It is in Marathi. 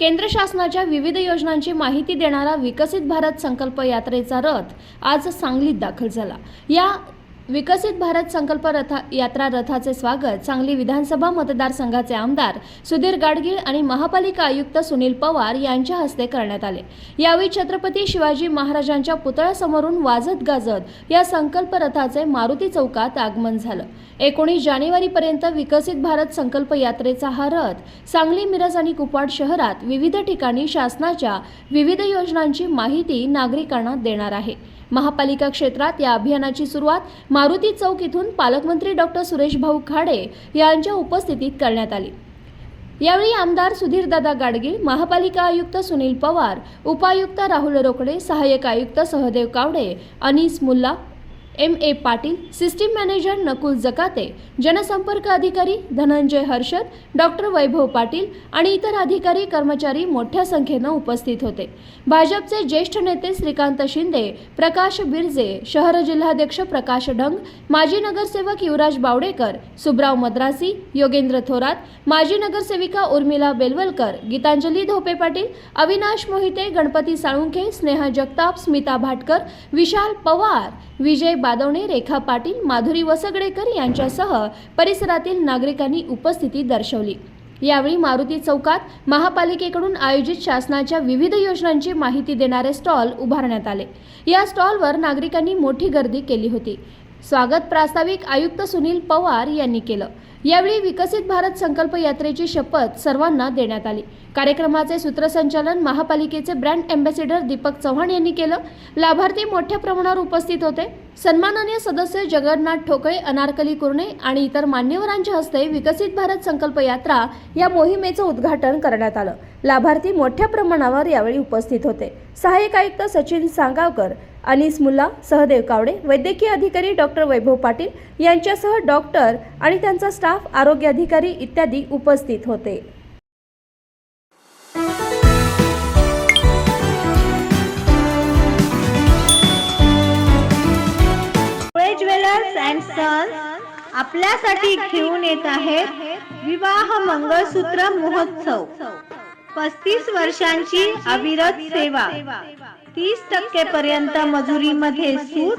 केंद्र शासनाच्या विविध योजनांची माहिती देणारा विकसित भारत संकल्प यात्रेचा रथ आज सांगलीत दाखल झाला. या विकसित भारत संकल्प रथा यात्रा रथाचे स्वागत सांगली विधानसभा मतदारसंघाचे आमदार सुधीर गाडगीळ आणि महापालिका आयुक्त सुनील पवार यांच्या हस्ते करण्यात आले. यावेळी छत्रपती शिवाजी महाराजांच्या पुतळ्यासमोरून वाजत गाजत या संकल्प रथाचे मारुती चौकात आगमन झालं. एकोणीस जानेवारीपर्यंत विकसित भारत संकल्प यात्रेचा हा रथ सांगली मिरज आणि कुपवाड शहरात विविध ठिकाणी शासनाच्या विविध योजनांची माहिती नागरिकांना देणार आहे. महापालिका क्षेत्रात या अभियानाची सुरुवात मारुती चौक इथून पालकमंत्री डॉक्टर सुरेश भाऊ खाडे यांच्या उपस्थितीत करण्यात आली. यावेळी आमदार सुधीरदादा गाडगीळ महापालिका आयुक्त सुनील पवार उपायुक्त राहुल रोकडे सहाय्यक आयुक्त Sahadev Kawade Anis Mulla M A Patil system manager Nakul Jakate जनसंपर्क अधिकारी धनंजय हर्षद डॉक्टर वैभव पाटील आणि इतर अधिकारी कर्मचारी मोठ्या संख्येनं उपस्थित होते. भाजपचे ज्येष्ठ नेते श्रीकांत शिंदे प्रकाश बिरजे शहर जिल्हाध्यक्ष प्रकाश ढंग माजी नगरसेवक युवराज बावडेकर सुब्राव मद्रासी योगेंद्र थोरात माजी नगरसेविका उर्मिला बेलवलकर गीतांजली धोपे पाटील अविनाश मोहिते गणपती साळुंखे स्नेहा जगताप स्मिता भाटकर विशाल पवार विजय बादवणे रेखा पाटील माधुरी वसगडेकर यांच्यासह परिसरातील नागरिकांनी उपस्थिती दर्शवली. यावेळी मारुती चौकात महापालिकेकडून आयोजित शासनाच्या विविध योजनांची माहिती देणारे स्टॉल उभारण्यात आले. या स्टॉलवर नागरिकांनी मोठी गर्दी केली होती. स्वागत प्रास्ताविक आयुक्त सुनील पवार यांनी केलं. यावेळी विकसित भारत संकल्प यात्रेची शपथ सर्वांना देण्यात आली. कार्यक्रमाचे सूत्रसंचालन महापालिकेचे ब्रँड अँबॅसिडर दीपक चव्हाण यांनी केलं. लाभार्थी मोठ्या प्रमाणावर उपस्थित होते. सन्माननीय सदस्य जगन्नाथ ठोकळे अनारकली कुर्णे आणि इतर मान्यवरांच्या हस्ते विकसित भारत संकल्प यात्रा या मोहिमेचं उद्घाटन करण्यात आलं. लाभार्थी मोठ्या प्रमाणावर यावेळी उपस्थित होते. सहाय्यक आयुक्त सचिन सांगावकर अनिस मुल्ला सहदेव कावडे वैद्यकीय अधिकारी डॉक्टर वैभव पाटील यांच्यासह डॉक्टर आणि त्यांचा स्टाफ आरोग्य अधिकारी इत्यादी उपस्थित होते. ज्वेलर्स अँड सन्स आपल्यासाठी घेऊन येत आहेत विवाह मंगळसूत्र महोत्सव. पस्तीस वर्षांची अविरत सेवा. तीस टक्के पर्यंत मजुरीमध्ये सूट